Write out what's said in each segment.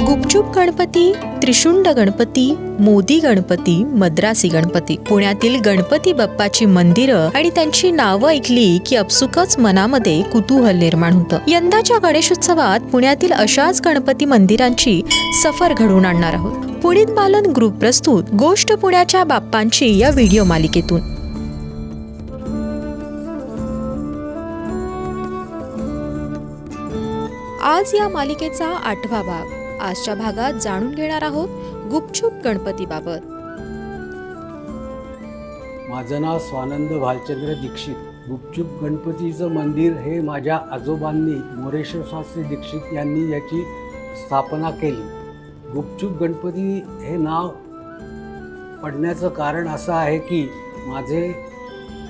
गुपचूप गणपती त्रिशुंड गणपती मोदी गणपती मद्रासी गणपती. पुण्यातील गणपती बाप्पाची मंदिरं आणि त्यांची नावं ऐकली की अपसुकच मनामध्ये कुतूहल निर्माण होतं. यंदाच्या गणेशोत्सवात पुण्यातील अशाच गणपती मंदिरांची सफर घडवून आणणार आहोत. पुणित बालन ग्रुप प्रस्तुत गोष्ट पुण्याच्या बाप्पांची या व्हिडिओ मालिकेतून. आज या मालिकेचा आठवा भाग. आजच्या भागात जाणून घेणार आहोत गुपचूप गणपतीबाबत. माझं नाव स्वानंद भालचंद्र दीक्षित. गुपचूप गणपतीचं मंदिर हे माझ्या आजोबांनी मोरेश्वर शास्त्री दीक्षित यांनी याची स्थापना केली. गुपचूप गणपती हे नाव पडण्याचं कारण असं आहे की माझे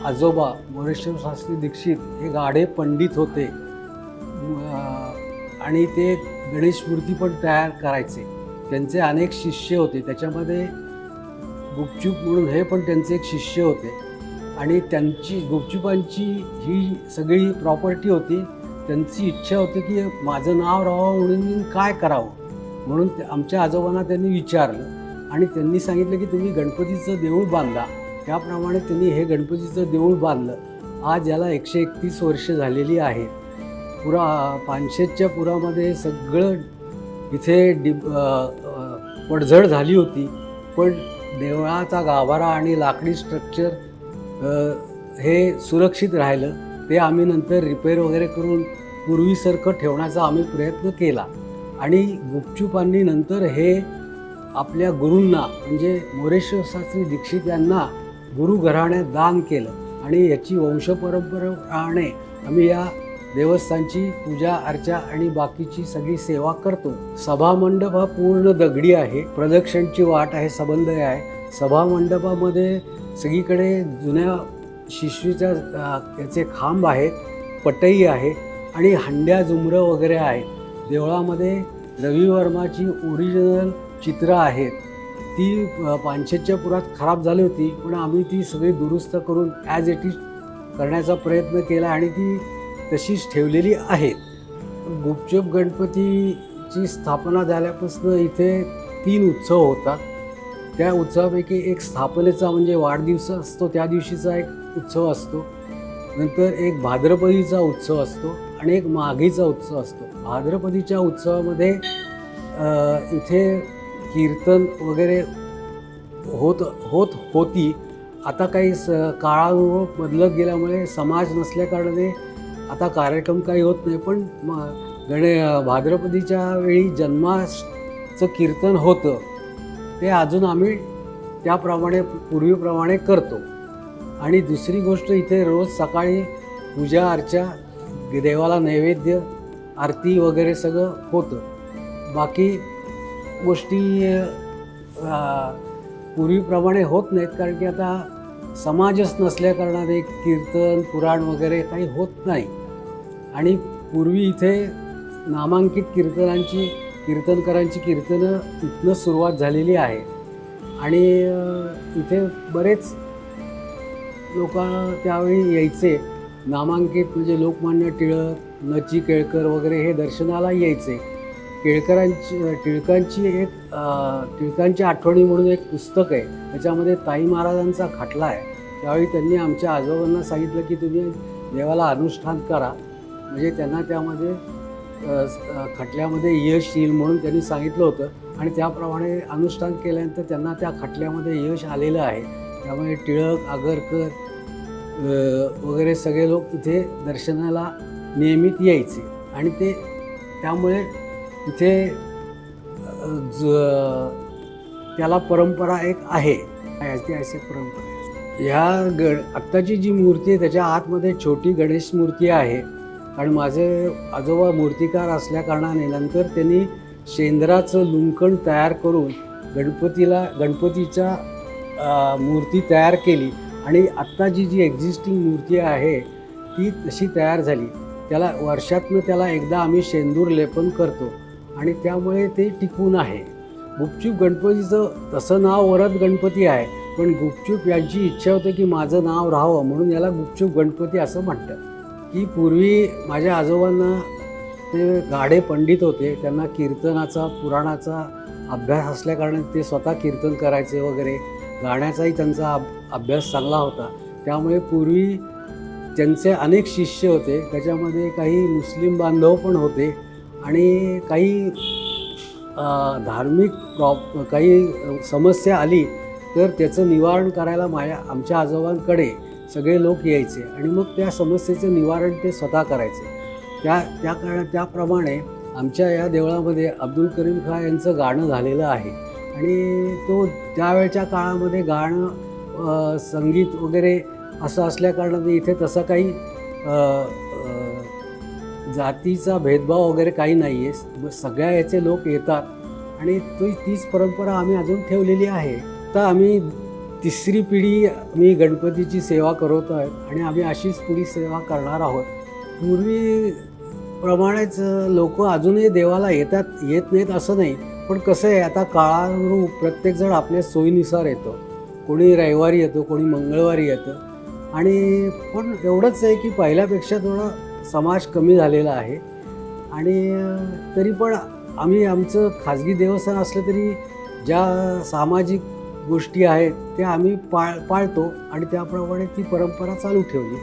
आजोबा मोरेश्वर शास्त्री दीक्षित हे गाढे पंडित होते. आणि ते गणेश मूर्ती पण तयार करायचे. त्यांचे अनेक शिष्य होते. त्याच्यामध्ये गुपचूप म्हणून हे पण त्यांचे एक शिष्य होते. आणि त्यांची गुपचुपांची ही सगळी प्रॉपर्टी होती. त्यांची इच्छा होती की माझं नाव राहावं म्हणून मी काय करावं? म्हणून आमच्या आजोबांना त्यांनी विचारलं. आणि त्यांनी सांगितलं की तुम्ही गणपतीचं देऊळ बांधा. त्याप्रमाणे त्यांनी हे गणपतीचं देऊळ बांधलं. आज याला एकशे एकतीस वर्ष झालेली आहेत पुरा पानशेतच्या पुरामध्ये सगळं इथे डिब पडझड झाली होती. पण देवळाचा गाभारा आणि लाकडी स्ट्रक्चर हे सुरक्षित राहिलं. ते आम्ही नंतर रिपेअर वगैरे करून पूर्वीसारखं ठेवण्याचा आम्ही प्रयत्न केला. आणि गुपचुपांनी नंतर हे आपल्या गुरूंना म्हणजे मोरेश्वर शास्त्री दीक्षित यांना गुरु घराण्यात दान केलं. आणि याची वंशपरंपराने आम्ही या देवस्थानची पूजा अर्चा आणि बाकीची सगळी सेवा करतो. सभामंडप हा पूर्ण दगडी आहे. प्रदक्षिणची वाट आहे सबंध आहे. सभामंडपामध्ये सगळीकडे जुन्या शिशवीच्या त्याचे याचे खांब आहेत पटई आहे आणि हंड्या झुमरं वगैरे आहेत. देवळामध्ये रवी वर्माची ओरिजिनल चित्रं आहेत. ती पानशेच्या पुरात खराब झाली होती पण आम्ही ती सगळी दुरुस्त करून ॲज इट इज करण्याचा प्रयत्न केला आणि ती तशीच ठेवलेली आहेत गुपचूप गणपतीची स्थापना झाल्यापासून इथे तीन उत्सव होतात. त्या उत्सवापैकी एक स्थापनेचा म्हणजे वाढदिवस असतो त्या दिवशीचा एक उत्सव असतो. नंतर एक भाद्रपदीचा उत्सव असतो आणि एक माघीचा उत्सव असतो. भाद्रपदीच्या उत्सवामध्ये इथे कीर्तन वगैरे होत होत होती. आता काही स काळानुरूप बदलत गेल्यामुळे समाज नसल्याकारणाने आता कार्यक्रम काही होत नाही पण गणे भाद्रपदीच्या वेळी जन्माचं कीर्तन होतं. ते अजून आम्ही त्याप्रमाणे पूर्वीप्रमाणे करतो. आणि दुसरी गोष्ट इथे रोज सकाळी पूजा अर्चा देवाला नैवेद्य आरती वगैरे सगळं होतं. बाकी गोष्टी पूर्वीप्रमाणे होत नाहीत कारण की आता समाजच नसल्याकारणाने कीर्तन पुराण वगैरे काही होत नाही. आणि पूर्वी इथे नामांकित कीर्तनांची कीर्तनकारांची कीर्तनं इथनं सुरुवात झालेली आहे. आणि इथे बरेच लोक त्यावेळी यायचे. नामांकित म्हणजे लोकमान्य टिळक नची केळकर वगैरे हे दर्शनाला यायचे. टिळकरांची टिळकांची एक टिळकांची आठवणी म्हणून एक पुस्तक आहे. त्याच्यामध्ये ताई महाराजांचा खटला आहे. त्यावेळी त्यांनी आमच्या आजोबांना सांगितलं की तुम्ही देवाला अनुष्ठान करा. म्हणजे त्यांना त्यामध्ये खटल्यामध्ये यश येईल म्हणून त्यांनी सांगितलं होतं. आणि त्याप्रमाणे अनुष्ठान केल्यानंतर त्यांना त्या खटल्यामध्ये यश आलेलं आहे. त्यामुळे टिळक आगरकर वगैरे सगळे लोक इथे दर्शनाला नियमित यायचे. आणि ते त्यामुळे इथे अ, ज त्याला परंपरा एक आहे. ऐतिहासिक परंपरा. ह्या गण आत्ताची जी मूर्ती आहे त्याच्या आतमध्ये छोटी गणेश मूर्ती आहे. आणि माझे आजोबा मूर्तिकार असल्याकारणाने नंतर त्यांनी शेंद्राचं लुंकण तयार करून गणपतीला गणपतीच्या मूर्ती तयार केली. आणि आत्ता जी जी एक्झिस्टिंग मूर्ती आहे ती तशी तयार झाली. त्याला वर्षातनं त्याला एकदा आम्ही शेंदूर लेपन करतो. आणि त्यामुळे ते टिकून आहे. गुपचूप गणपतीचं तसं नाव वरद गणपती आहे पण गुपचूप यांची इच्छा होते की माझं नाव राहावं म्हणून याला गुपचूप गणपती असं म्हणतात. की पूर्वी माझ्या आजोबांना ते गाढे पंडित होते त्यांना कीर्तनाचा पुराणाचा अभ्यास असल्याकारणाने ते स्वतः कीर्तन करायचे वगैरे. गाण्याचाही त्यांचा अभ अभ्यास चांगला होता. त्यामुळे पूर्वी त्यांचे अनेक शिष्य होते त्याच्यामध्ये काही मुस्लिम बांधव पण होते. आणि काही धार्मिक प्रॉब काही समस्या आली तर त्याचं निवारण करायला माझ्या आमच्या आजोबांकडे सगळे लोक यायचे आणि मग त्या समस्येचं निवारण ते स्वतः करायचे. त्या त्या कारण त्याप्रमाणे आमच्या या देवळामध्ये अब्दुल करीम खा यांचं गाणं झालेलं आहे. आणि तो त्यावेळच्या काळामध्ये गाणं संगीत वगैरे असं असल्याकारणाने इथे तसं काही जातीचा भेदभाव वगैरे काही नाही आहे सगळ्या याचे लोक येतात. आणि ती तीच परंपरा आम्ही अजून ठेवलेली आहे. तर आम्ही तिसरी पिढी मी गणपतीची सेवा करत आहे आणि आम्ही अशीच पुढी सेवा करणार आहोत. पूर्वीप्रमाणेच लोक अजूनही देवाला येतात येत नाहीत असं नाही. पण कसं आहे आता काळानुरूप प्रत्येकजण आपल्या सोयीनुसार येतो. कोणी रविवारी येतो कोणी मंगळवारी येतं. आणि पण एवढंच आहे की पहिल्यापेक्षा थोडं समाज कमी झालेला आहे. आणि तरी पण आम्ही आमचं खाजगी देवस्थान असलं तरी ज्या सामाजिक गोष्टी आहेत त्या आम्ही पाळ पाळतो आणि त्याप्रमाणे ती परंपरा चालू ठेवली.